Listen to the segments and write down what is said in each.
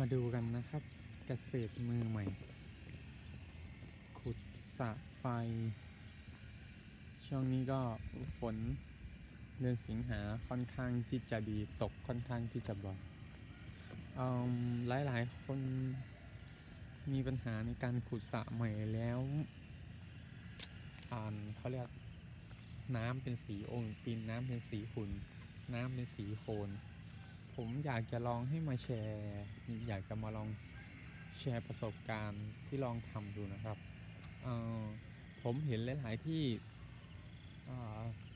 มาดูกันนะครับเกษตรมือใหม่ ขุดสระไฟ ช่วงนี้ก็ฝนเดือนสิงหาค่อนข้างที่จะดีตกค่อนข้างที่จะบ่อยหลายหลายคนมีปัญหาในการขุดสระใหม่แล้วอ่านเขาเรียกน้ำเป็นสีองค์ตินน้ำเป็นสีขุนน้ำเป็นสีโคลน ผมอยากจะลองให้มาแชร์ อยากจะมาลองแชร์ประสบการณ์ที่ลองทำดูนะครับ ผมเห็นหลาย ๆ ที่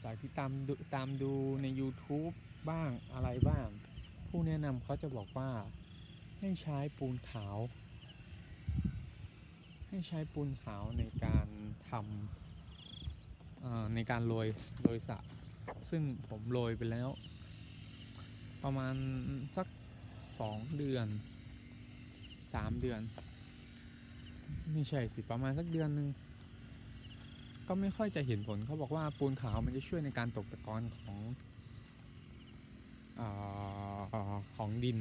จากที่ตามดูตามดูใน YouTube บ้างอะไรบ้าง ผู้แนะนำเขาจะบอกว่าให้ใช้ปูนขาว ให้ใช้ปูนขาวในการทำในการโรยโรยสระซึ่งผมโรยไปแล้ว ประมาณสักสองเดือนสามเดือน ไม่ใช่สิประมาณสักเดือนหนึ่งก็ไม่ค่อยจะเห็นผลเขาบอกว่าปูนขาวมันจะช่วยในการตกตะกอนของอของดิน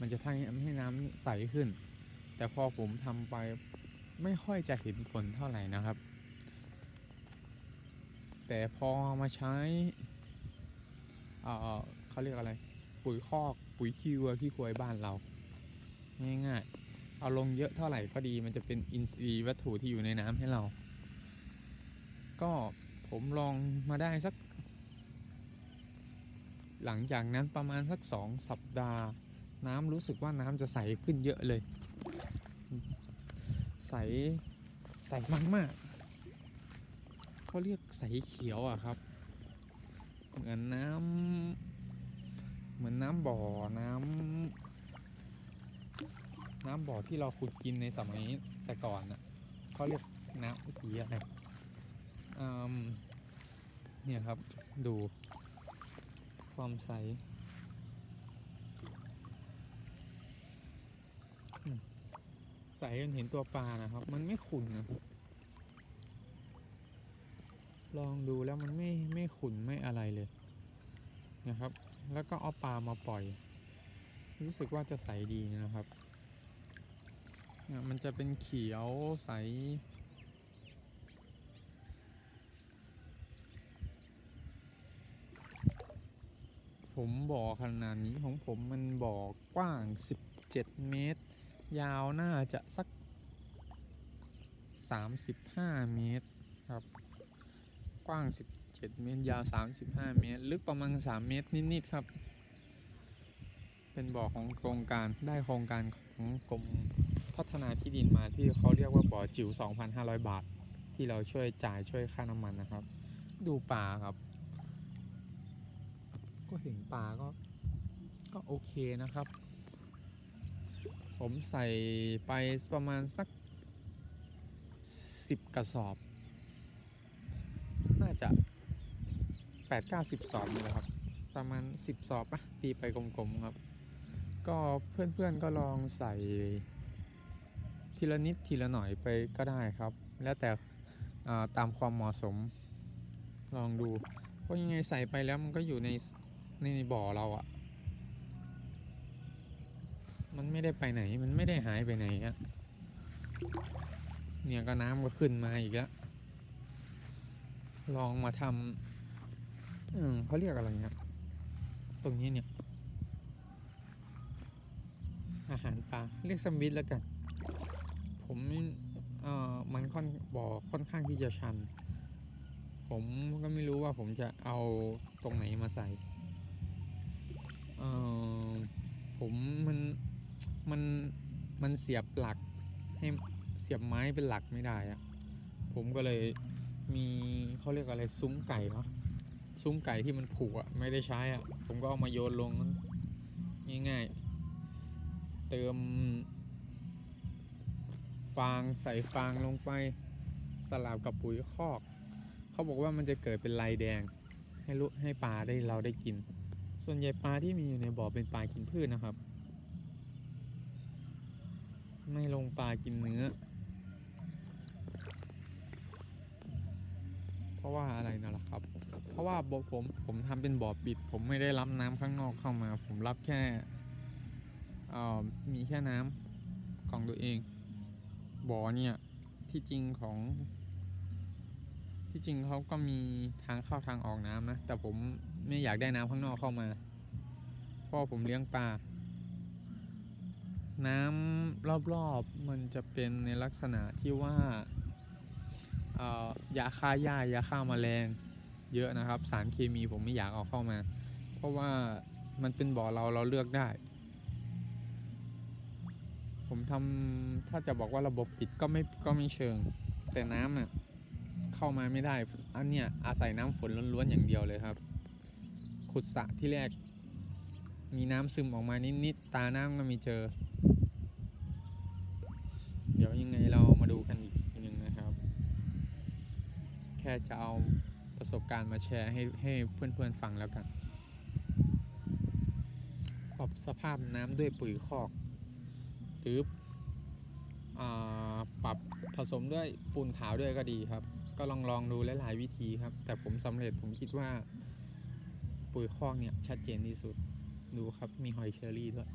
มันจะทำให้น้ำใสขึ้น แต่พอผมทำไปไม่ค่อยจะเห็นผลเท่าไหร่นะครับ แต่พอมาใช้เขาเรียกอะไร ปุ๋ยคอก ปุ๋ยขี้วัวขี้ควายบ้านเรา ง่ายๆ เอาลงเยอะเท่าไหร่ก็ดี มันจะเป็นอินทรีย์วัตถุที่อยู่ในน้ำให้เรา ก็ผมลองมาได้สัก หลังจากนั้นประมาณสักสองสัปดาห์ น้ำรู้สึกว่าน้ำจะใสขึ้นเยอะเลย ใสใสมากๆเขาเรียกใสเขียวอะครับ เหมือนน้ำำบ่อน้ำน้ำบ่อที่เราขุดกินในสมัยแต่ก่อนน่ะเขาเรียกน้ำสีอะไรเนี่ยครับดูความใสใสจนเห็นตัวปลานะครับ มันไม่ขุ่นนะลองดูแล้วมันไม่ไม่ขุ่นไม่อะไรเลย นะครับ แล้วก็เอาปลามาปล่อย รู้สึกว่าจะใสดีนะครับ มันจะเป็นเขียวใส ผมบ่อขนาดนี้ของผมมันบ่อกว้าง 17 เมตร ยาวน่าจะสัก 35 เมตรครับ กว้าง 17 เมตร ยาว 35 เมตร ลึกประมาณ 3 เมตร นิด ๆ ครับ เป็นบ่อของโครงการได้โครงการของกรมพัฒนาที่ดินมาที่เขาเรียกว่าบ่อจิ๋ว 2,500 บาท ที่เราช่วยจ่ายช่วยค่าน้ำมันนะครับ ดูปลาครับ ก็เห็นปลาก็ ก็โอเคนะครับ ผมใส่ไปประมาณสัก 10 กระสอบน่าจะ 8 9 10สอบนี่แหละครับ ประมาณ10สอบปะตีไปกลมๆครับ ก็เพื่อนๆก็ลองใส่ทีละนิดทีละหน่อยไปก็ได้ครับ แล้วแต่ตามความเหมาะสมลองดู เพราะยังไงใส่ไปแล้วมันก็อยู่ในในในบ่อเราอะมันไม่ได้ไปไหน มันไม่ได้หายไปไหนอะเนี่ยก็น้ำก็ขึ้นมาอีกแล้ว ลองมาทำ เขาเรียกอะไรเนี่ยตรงนี้เนี่ย อาหารปลาเรียกสมิธแล้วกัน ผมเอ่อมันค่อนบ่อค่อนข้างที่จะชัน ผมก็ไม่รู้ว่าผมจะเอาตรงไหนมาใส่เอ่อผมมันมันมันเสียบหลักให้เสียบไม้เป็นหลักไม่ได้อะผมก็เลยมีเขาเรียกอะไรซุ้มไก่เนาะ ซุ้มไก่ที่มันผูกอะไม่ได้ใช้อะผมก็เอามาโยนลง ง่ายๆ เติม ฟางใส่ฟางลงไปสลับกับปุ๋ยคอก เขาบอกว่ามันจะเกิดเป็นลายแดง ให้ลูกให้ปลาได้เราได้กิน ส่วนใหญ่ปลาที่มีอยู่ในบ่อเป็นปลากินพืชนะครับ ไม่ลงปลากินเนื้อ เพราะว่าอะไรนั่ะครับ เพราะว่าบ่อผมผมทำเป็นบ่อปิด ผมไม่ได้รับน้ำข้างนอกเข้ามา ผมรับแค่เอ่อมีแค่น้ำของตัวเอง บ่อเนี่ยที่จริงของ ที่จริงเขาก็มีทางเข้าทางออกน้ำนะ แต่ผมไม่อยากได้น้ำข้างนอกเข้ามาเพราะผมเลี้ยงปลาน้ำรอบๆมันจะเป็นในลักษณะที่ว่า ยาฆ่าหญ้ายาฆ่าแมลงเยอะนะครับ สารเคมีผมไม่อยากเอาเข้ามา เพราะว่ามันเป็นบ่อเราเราเลือกได้ ผมทำถ้าจะบอกว่าระบบปิดก็ไม่ก็ไม่เชิง แต่น้ำอะเข้ามาไม่ได้ อันเนี้ยอาศัยน้ำฝนล้วนๆอย่างเดียวเลยครับ ขุดสระที่แรก มีน้ำซึมออกมานิดๆตาน้ำก็ไมีเจอ เดี๋ยวยังไงเรามาดูกันอีกทีหนึ่งนะครับ แค่จะเอาประสบการณ์มาแชร์ให้ให้เพื่อนๆฟังแล้วกันปรับสภาพน้ำด้วยปุ๋ยคอก หรืออปรับผสมด้วยปูนขาวด้วยก็ดีครับ ก็ลองลองดูหลายๆวิธีครับ แต่ผมสำเร็จผมคิดว่า ปุ๋ยคอกเนี่ยชัดเจนที่สุด ดูครับมีหอยเชอรี่ด้วย